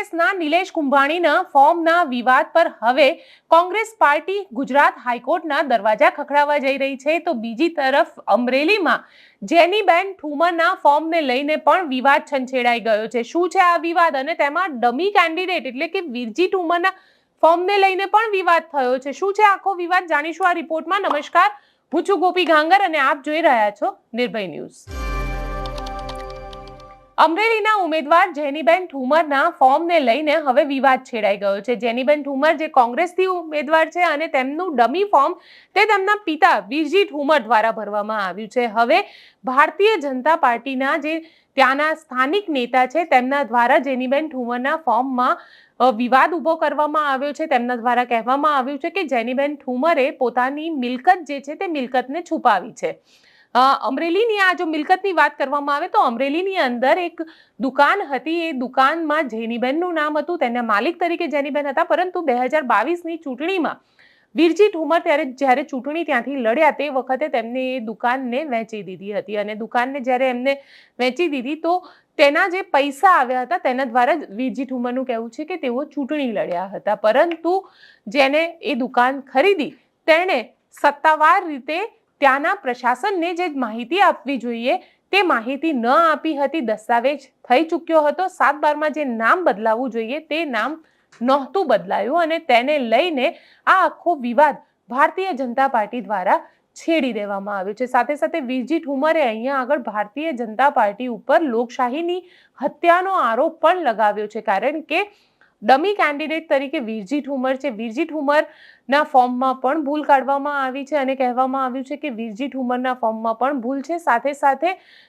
કોંગ્રેસના નિલેશ કુંભાણીના ફોર્મના વિવાદ પર હવે કોંગ્રેસ પાર્ટી ગુજરાત હાઈકોર્ટના દરવાજા ખખડાવવા જઈ રહી છે. તો બીજી તરફ અમરેલીમાં જેનીબેન ઠુમરના ફોર્મને લઈને પણ વિવાદ છંછેડાઈ ગયો છે. શું છે આ વિવાદ? અને તેમાં ડમી કેન્ડિડેટ એટલે કે વિરજી ઠુમરના ફોર્મને લઈને પણ વિવાદ થયો છે. શું છે આખો વિવાદ? જાણીશું આ રિપોર્ટમાં. નમસ્કાર, હું છું ગોપી ગાંગર અને આપ જોઈ રહ્યા છો નિર્ભય ન્યૂઝ. અમરેલીના ઉમેદવાર જેનીબેન ઠુમરના ફોર્મને લઈને હવે વિવાદ છેડાઈ ગયો છે. જેનીબેન ઠુમર જે કોંગ્રેસથી ઉમેદવાર છે અને તેમનું ડમી ફોર્મ તે તેમના પિતા વીરજી ઠુમર દ્વારા ભરવામાં આવ્યું છે. હવે ભારતીય જનતા પાર્ટીના જે ત્યાંના સ્થાનિક નેતા છે તેમના દ્વારા જેનીબેન ઠુમરના ફોર્મમાં વિવાદ ઊભો કરવામાં આવ્યો છે. તેમના દ્વારા કહેવામાં આવ્યું છે કે જેનીબેન ઠુમરે પોતાની મિલકત જે છે તે મિલકતને છુપાવી છે. અમરેલીની આ જો મિલકતની વાત કરવામાં આવે તો અમરેલીની અંદર એક દુકાન હતી. એ દુકાનમાં જેનીબેનનું નામ હતું. તેના માલિક તરીકે જેનીબેન હતા. પરંતુ બે હજાર બાવીસની ચૂંટણીમાં વીરજી ઠુમર ત્યારે જ્યારે ચૂંટણી ત્યાંથી લડ્યા તે વખતે તેમને એ દુકાનને વેચી દીધી હતી અને દુકાનને જ્યારે એમને વેચી દીધી તો તેના જે પૈસા આવ્યા હતા તેના દ્વારા જ વીરજી ઠુમરનું કહેવું છે કે તેઓ ચૂંટણી લડ્યા હતા. પરંતુ જેને એ દુકાન ખરીદી, તેણે સત્તાવાર રીતે ત્યાંના પ્રશાસનને જે માહિતી આપવી જોઈએ, તે માહિતી ન આપી હતી, દસ્તાવેજ થઈ ચૂક્યો હતો. સાત બારમાં જે નામ બદલાવવું જોઈએ, તે નામ નહોતું બદલાયું અને તેને લઈને આ આખો વિવાદ ભારતીય જનતા પાર્ટી દ્વારા છેડી દેવામાં આવ્યો છે. સાથે સાથે વીરજી ઠુમરે અહીંયા આગળ ભારતીય જનતા પાર્ટી ઉપર લોકશાહીની હત્યાનો આરોપ પણ લગાવ્યો છે, કારણ કે ડમી કેન્ડિડેટ તરીકે વિરજી ઠુમર છે. વિરજી ઠુમરના ફોર્મમાં પણ ભૂલ કાઢવામાં આવી છે અને કહેવામાં આવ્યું છે કે વિરજી ઠુમરના ફોર્મમાં પણ ભૂલ છે. સાથે સાથે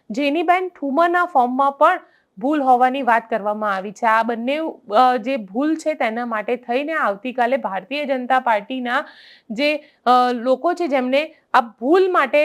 જેનીબેન ઠુમરના ફોર્મમાં પણ ભૂલ હોવાની વાત કરવામાં આવી છે. આ બંને જે ભૂલ છે તેના માટે થઈને આવતીકાલે ભારતીય જનતા પાર્ટીના જે લોકો છે જેમને આ ભૂલ માટે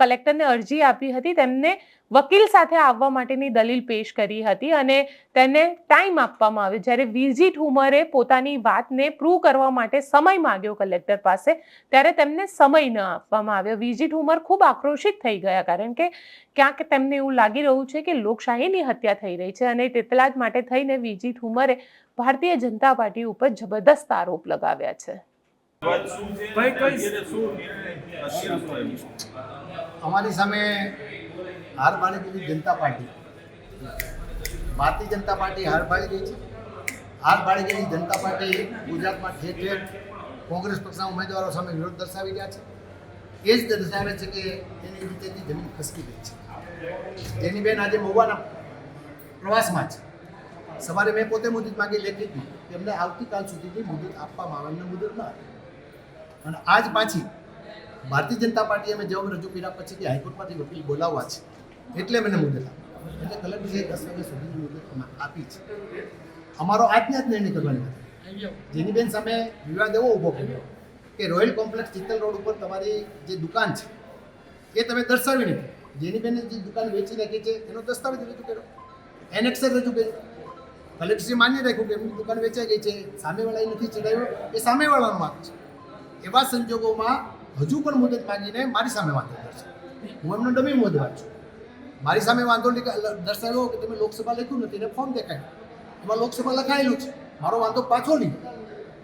કલેક્ટરને અરજી આપી હતી તેમને વકીલ સાથે આવવા માટેની દલીલ પેશ કરી હતી અને તેને ટાઈમ આપવામાં આવ્યો. જ્યારે વિઝિટ હુમરે પોતાની વાતને પ્રૂવ કરવા માટે સમય માંગ્યો કલેક્ટર પાસે ત્યારે તેમને સમય ન આપવામાં આવ્યો. વિઝિટ હુમર ખૂબ આક્રોશિત થઈ ગયા કારણ કે ક્યાંક તેમને એવું લાગી રહ્યું છે કે લોકશાહીની હત્યા થઈ રહી છે અને તેટલા જ માટે થઈને વિઝિટ હુમરે ભારતીય જનતા પાર્ટી ઉપર જબરદસ્ત આરોપ લગાવ્યા છે? અમારી સામે હાર માની દીધી જનતા પાર્ટી. ભારતીય જનતા પાર્ટી હાર ભાળી ગઈ છે. હાર ભાળી ગયેલી જનતા પાર્ટી ગુજરાતમાં ઠેર ઠેર કોંગ્રેસ પક્ષના ઉમેદવારો સામે વિરોધ દર્શાવી રહ્યા છે. એ જ દર્શાવે છે કે તેની રીતેથી જમીન ખસકી ગઈ છે. જેની બેન આજે મહુવાના પ્રવાસમાં છે. સવારે મેં પોતે મુદત માગી લેખિતમાં એમને આવતીકાલ સુધીની મુદત આપવામાં આવે એમને મુદત ન આવે. અને આજ પાછી ભારતીય જનતા પાર્ટી અમે જવાબ રજૂ કર્યા પછી કે હાઈકોર્ટમાંથી વકીલ બોલાવવા છે. એટલે મને મુદત આપી એટલે કલેક્ટરે દસ વાગ્યા સુધી મુદત આપી છે. અમારો આજના જ નિર્ણય કરવાની હતી. જેની બેન સામે વિવાદ એવો ઊભો કર્યો કે રોયલ કોમ્પ્લેક્સ ચિત્તલ રોડ ઉપર તમારી જે દુકાન છે, એ તમે દર્શાવી નથી. જેની બેને જે દુકાન વેચી નાખી છે, એનો દસ્તાવેજ રજૂ કર્યો. એનેક્સર રજૂ કર્યો. કલેક્ટરે માન્ય રાખ્યું કે એમની દુકાન વેચાઈ ગઈ છે, સામેવાળાએ નથી ચડાવ્યો એ સામેવાળાનો વાંક છે. એવા સંજોગોમાં હજુ પણ મુદત માંગીને મારી સામે વાંધો કરશે. હું એમનો ડમી ઉમેદવાર છું. મારી સામે વાંધો દર્શાવ્યો કે તમે લોકસભા લખ્યું નથી, એને ફોર્મ દેખાય. એમાં લોકસભા લખાયેલું છે. મારો વાંધો પાછો નહીં.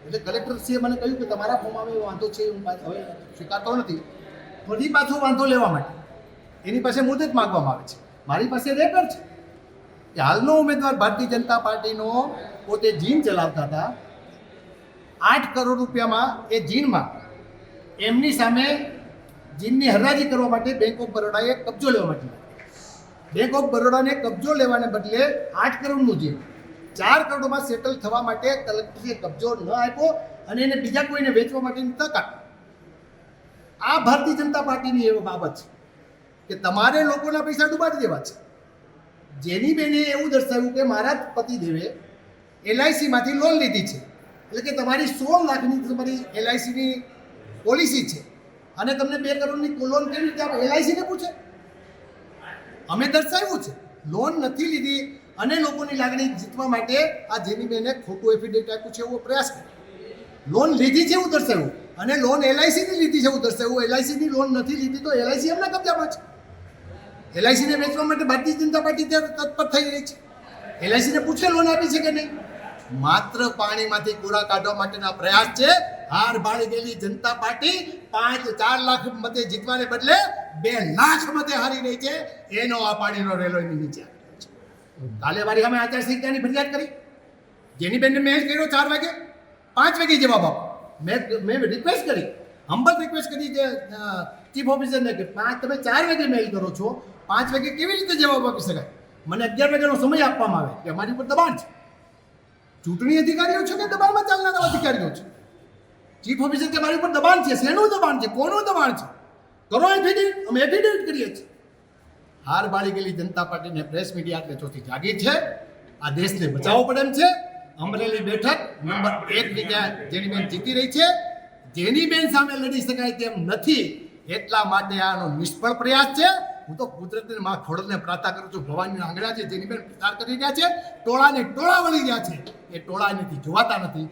એટલે કલેક્ટરશ્રીએ મને કહ્યું કે તમારા ફોર્મમાં એવો વાંધો છે, હું હવે સ્વીકારતો નથી. ફરી પાછો વાંધો લેવા માટે. એની પાસે મુદત માગવામાં આવે છે. મારી પાસે રેકર્ડ છે. કે હાલનો ઉમેદવાર ભારતીય જનતા પાર્ટીનો પોતે જીન ચલાવતા હતા. આઠ કરોડ રૂપિયામાં એ જીનમાં એમની સામે જીનની હરાજી કરવા માટે બેંક ઓફ બરોડાએ કબજો લેવા માટે બેંક ઓફ બરોડાને કબજો લેવાને બદલે આઠ કરોડનું જીન ચાર કરોડમાં સેટલ થવા માટે કલેક્ટરે કબજો ન આપ્યો અને એને બીજા કોઈને વેચવા માટેની તક આપી. આ ભારતીય જનતા પાર્ટીની એવી બાબત છે કે તમારે લોકોના પૈસા ડૂબાડી દેવા છે. જેની બેને એવું દર્શાવ્યું કે મારા પતિદેવે એલઆઈસીમાંથી લોન લીધી છે. એટલે કે તમારી સોળ લાખની તમારી એલઆઈસીની પોલિસી છે. અને તમને બે કરોડની લોન કેવી રીતે આપણે એલઆઈસીને પૂછે. અમે દર્શાવ્યું છે. લોન નથી લીધી અને લોકોની લાગણી જીતવા માટે આ જેની બેને ખોટું એફિડેવિટ આપ્યું છે એવો પ્રયાસ કર્યો. લોન લીધી છે એવું દર્શાવ્યું. અને લોન એલઆઈસીની લીધી છે એવું દર્શાવ્યું. એલઆઈસીની લોન નથી લીધી તો એલઆઈસી એમના કબજામાં છે. એલઆઈસીને વેચવા માટે ભારતીય જનતા પાર્ટી ત્યારે તત્પર થઈ રહી છે. એલઆઈસીને પૂછે લોન આપી છે કે નહીં? માત્ર પાણીમાંથી કુરા કાઢવા માટેના પ્રયાસ છે. હાર ભાળી ગયેલી જનતા પાર્ટી પાંચ ચાર લાખ મતે જીતવાને બદલે બે લાખ મતે હારી રહી છે. એનો આ પાણીનો રેલો એની નીચે કાલે વારી અમે આચારસંહિતાની ફરિયાદ કરી. જેની બેનને મેં કર્યો ચાર વાગે. પાંચ વાગે જવાબ આપો. મેં મેં રિક્વેસ્ટ કરી. હમ્બલ રિક્વેસ્ટ કરી જે ચીફ ઓફિસરને કે પાંચ તમે ચાર વાગે મેલ કરો છો. પાંચ વાગે કેવી રીતે જવાબ આપી શકાય? મને અગિયાર વાગ્યાનો સમય આપવામાં આવે કે અમારી ઉપર દબાણ છે. ચૂંટણી અધિકારીઓ છે કે દબાણમાં ચાલનારા અધિકારીઓ છે? ચીફ ઓફિસર કે મારી ઉપર દબાણ છે, શેનું દબાણ છે, કોનું દબાણ છે? કરો એફિડેવિટ અમે એફિડેવિટ કરીએ છીએ. હાર બાળી ગયેલી જનતા પાર્ટીને પ્રેસ મીડિયા એટલે ચોથી જાગી છે. આ દેશને બચાવવો પડે એમ છે. અમરેલી બેઠક નંબર એક જગ્યા જેની બેન જીતી રહી છે. જેની બેન સામે લડી શકાય તેમ નથી, એટલા માટે આનો નિષ્ફળ પ્રયાસ છે. હું તો કુદરતની માં ખોડલને પ્રાર્થના કરું છું ભવાનીના આંગણા છે, જેની બેન પ્રચાર કરી રહ્યા છે. ટોળાને ટોળા વળી રહ્યા છે. એ ટોળા એનાથી જોવાતા નથી.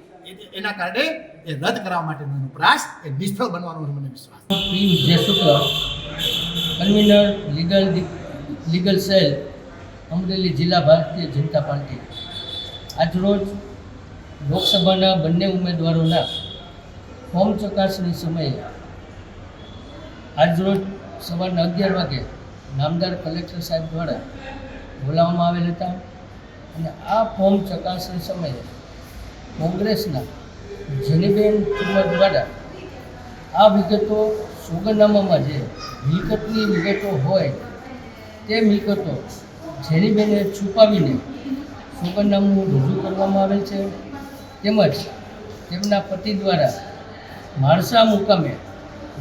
એના કારણે એ રદ કરવા માટેનો પ્રયાસ એ નિષ્ફળ બનવાનો મને વિશ્વાસ છે. P Vijay Shukla, convener, legal legal cell, Amreli જિલ્લા ભારતીય જનતા પાર્ટી આજરોજ લોકસભાના બંને ઉમેદવારોના ફોર્મ ચકાસણી સમયે આજરોજ સવારના અગિયાર વાગે નામદાર કલેક્ટર સાહેબ દ્વારા બોલાવવામાં આવેલ હતા અને આ ફોર્મ ચકાસણી સમયે કોંગ્રેસના જેનીબેન ઠુમર દ્વારા આ વિગતો સોગંદનામામાં જે મિલકતની વિગતો હોય તે મિલકતો જેનીબેને છુપાવીને સોગંદનામું રજૂ કરવામાં આવેલ છે. તેમજ તેમના પતિ દ્વારા માણસા મુકામે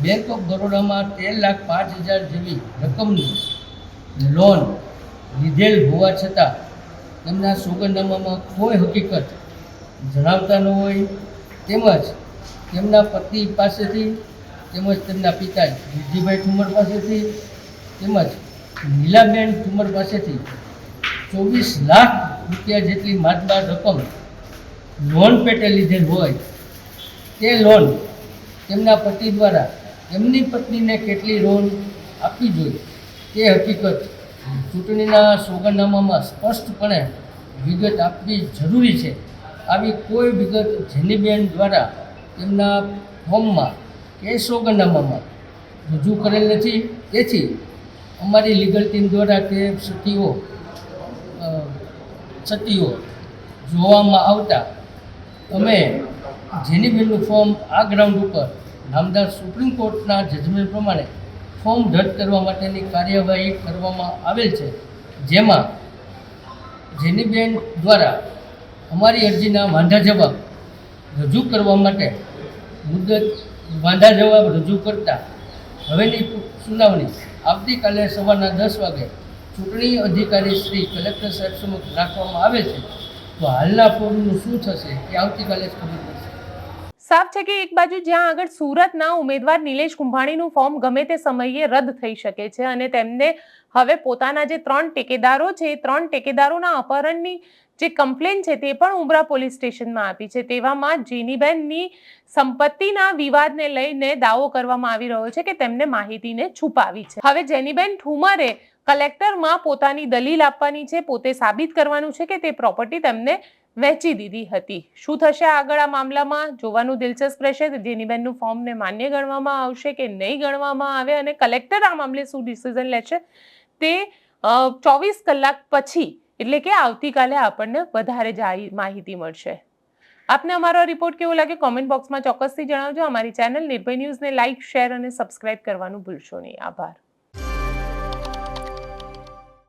બેંક ઓફ બરોડામાં તેર લાખ પાંચ હજાર જેવી રકમની લોન લીધેલ હોવા છતાં તેમના સોગંદનામામાં કોઈ હકીકત જણાવતા ન હોય, તેમજ તેમના પતિ પાસેથી, તેમજ તેમના પિતા વિધિભાઈ ઠુમર પાસેથી, તેમજ નીલાબેન ઠુમર પાસેથી ચોવીસ લાખ રૂપિયા જેટલી માતબાર રકમ લોન પેટે લીધેલ હોય, તે લોન તેમના પતિ દ્વારા એમની પત્નીને કેટલી લોન આપવી જોઈએ, તે હકીકત ચૂંટણીના સોગંદનામામાં સ્પષ્ટપણે વિગત આપવી જરૂરી છે. આવી કોઈ વિગત જેનીબેન દ્વારા તેમના ફોર્મમાં કે સોગંદનામામાં રજૂ કરેલ નથી. તેથી અમારી લીગલ ટીમ દ્વારા તે સતીઓ સતીઓ જોવામાં આવતા અમે જેનીબેનનું ફોર્મ આ ગ્રાઉન્ડ ઉપર નામદાર સુપ્રીમ કોર્ટના જજમેન્ટ પ્રમાણે ફોર્મ રદ કરવા માટેની કાર્યવાહી કરવામાં આવેલ છે. જેમાં જેનીબેન દ્વારા અમારી અરજીના વાંધા જવાબ રજૂ કરવા માટે મુદત વાંધા જવાબ રજૂ કરતા હવેની સુનાવણી આવતીકાલે સવારના દસ વાગે ચૂંટણી અધિકારી શ્રી કલેક્ટર સાહેબ સમક્ષ રાખવામાં આવે છે. તો હાલના ફોર્મનું શું થશે એ આવતીકાલે જ ખબર પડશે. સાફ છે કે એક બાજુ જ્યાં આગળ સુરતના ઉમેદવાર નિલેશ કુંભાણીનું ફોર્મ ગમે તે સમયે રદ થઈ શકે છે અને તેમને હવે પોતાના જે ત્રણ ટેકેદારો છે એ ત્રણ ટેકેદારોના અપહરણની જે કમ્પ્લેન છે તે પણ ઉમરા પોલીસ સ્ટેશનમાં આપી છે. તેવામાં જેનીબેનની સંપત્તિના વિવાદને લઈને દાવો કરવામાં આવી રહ્યો છે કે તેમને માહિતીને છુપાવી છે. હવે જેનીબેન ઠુમરે કલેક્ટરમાં પોતાની દલીલ આપવાની છે, પોતે સાબિત કરવાનું છે કે તે પ્રોપર્ટી તેમને વહેંચી દીધી હતી. શું થશે આગળ આ મામલામાં? જોવાનું દિલચસ્પ રહેશે જેનીબેનનું ફોર્મને માન્ય ગણવામાં આવશે કે નહીં ગણવામાં આવે અને કલેક્ટર આ મામલે શું ડિસિઝન લેશે? તે ચોવીસ કલાક પછી એટલે કે આવતીકાલે આપણને વધારે માહિતી મળશે. આપને અમારો રિપોર્ટ કેવો લાગે કોમેન્ટ બોક્સમાં ચોક્કસથી જણાવજો. અમારી ચેનલ નિર્ભય ન્યૂઝને લાઇક શેર અને સબસ્ક્રાઇબ કરવાનું ભૂલશો નહીં. આભાર.